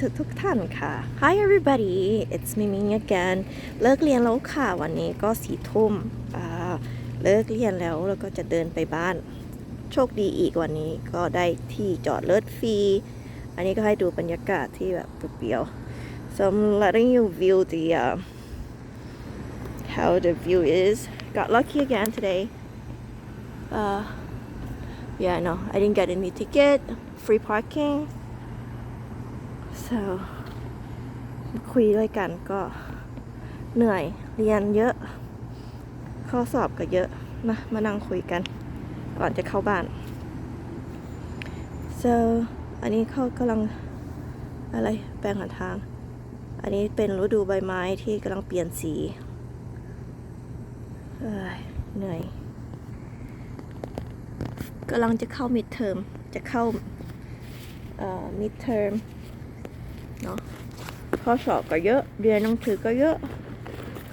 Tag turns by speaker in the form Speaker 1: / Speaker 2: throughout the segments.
Speaker 1: ทุกทุกท่านค่ะ Hi everybody it's Mimi again เลิกเรียนแล้วค่ะ วันนี้ก็สี่ทุ่มเลิกเรียนแล้วแล้วก็จะเดินไปบ้าน โชคดีอีกวันนี้ก็ได้ที่จอดรถฟรี อันนี้ก็ให้ดูบรรยากาศที่แบบเปรียว so I'm letting you view the uh, how the view is got lucky again today uh yeah no I didn't get any ticket free parking so คุยด้วยกันก็เหนื่อยเรียนเยอะ ข้อสอบก็เยอะมามานั่งคุยกัน ก่อนจะเข้าบ้าน so อันนี้เขากำลังอะไรแปลงหนทาง อันนี้เป็นฤดูใบไม้ที่กำลังเปลี่ยนสีเหนื่อยกำลังจะเข้า mid term จะเข้าเอ่อ mid term เนาะข้อสอบก็เยอะเรียนหนังสือก็เยอะ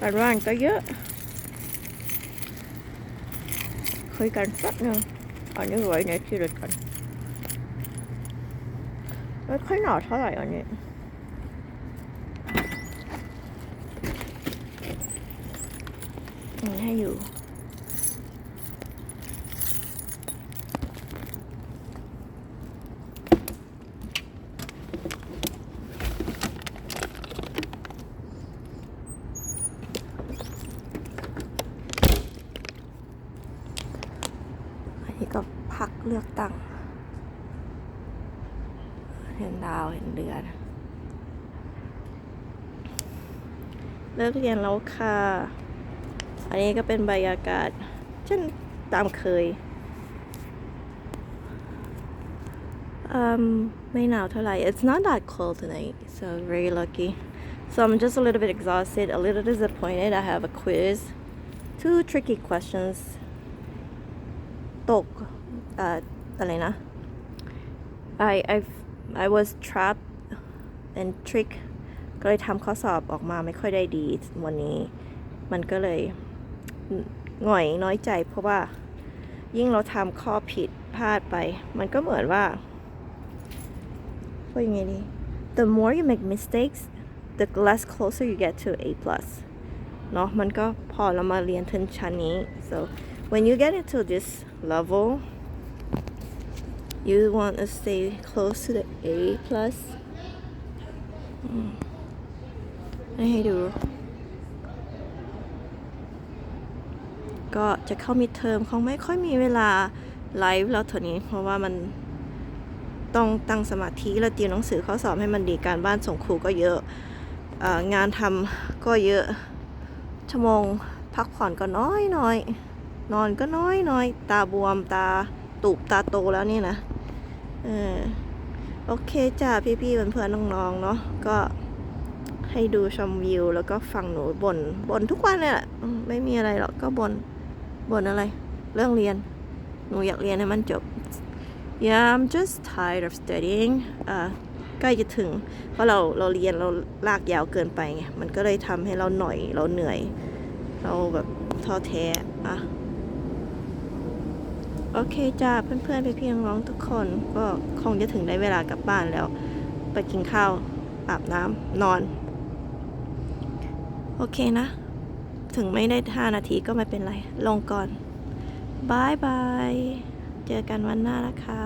Speaker 1: การบ้านก็เยอะ คุยกันสักหนึ่งอันนี้ไว้ในที่รถกันไม่ค่อยหนาเท่าไหร่อันนี้ให้อยู่ อันนี้ก็พักเลือกตั้งเห็นดาวเห็นเดือน เลิกเรียนแล้วค่ะ อันนี้ก็เป็นบรรยากาศเช่นตามเคยไม่หนาวเท่าไหร่ It's not that cold tonight so very lucky so I'm just a little bit exhausted a little disappointed I have a quiz two tricky questions ตกเอ่ออะไรนะ I I I was trapped and trick ก็เลยทำข้อสอบออกมาไม่ค่อยได้ดีวันนี้ มันก็เลยหง่อยน้อยใจ เพราะว่ายิ่งเราทำข้อผิดพลาดไป มันก็เหมือนว่าว่ายังไงดี the more you make mistakes the less closer you get to A plus เนาะมันก็พอเรามาเรียนถึงชั้นนี้ so when you get into this level you want to stay close to the A plus ให้ดู ก็จะเข้ามิดเทอมคงไม่ค่อยมีเวลาไลฟ์แล้วเท่านี้ เพราะว่ามันต้องตั้งสมาธิแล้วเตรียมหนังสือข้อสอบให้มันดีการบ้านส่งครูก็เยอะงานทำก็เยอะชั่วโมงพักผ่อนก็น้อยน้อย นอนก็น้อยน้อยตาบวมตาตูบตาโตแล้วนี่นะเออโอเคจ้าพี่ๆเพื่อนๆน้องๆเนาะก็ให้ดูชมวิว แล้วก็ฟังหนูบน่นบ่นทุกวันเลยแหละไม่มีอะไรหรอกก็บน่นบ่นอะไร เรื่องเรียน หนูอยากเรียนให้มันจบ Yeah I'm just tired of studying อ่าใกล้จะถึง เพราะเราเราเรียนเราลากยาวเกินไปไง มันก็เลยทำให้เราหน่อยเราเหนื่อย เราแบบท้อแท้อะ โอเคจ้าเพื่อนๆพี่ๆน้องๆทุกคนก็คงจะถึงได้เวลากลับบ้านแล้ว ไปกินข้าวอาบน้ำนอน โอเคนะ ถึงไม่ได้ 5 นาทีก็ไม่เป็นไร ลงก่อนบายบาย เจอกันวันหน้านะคะ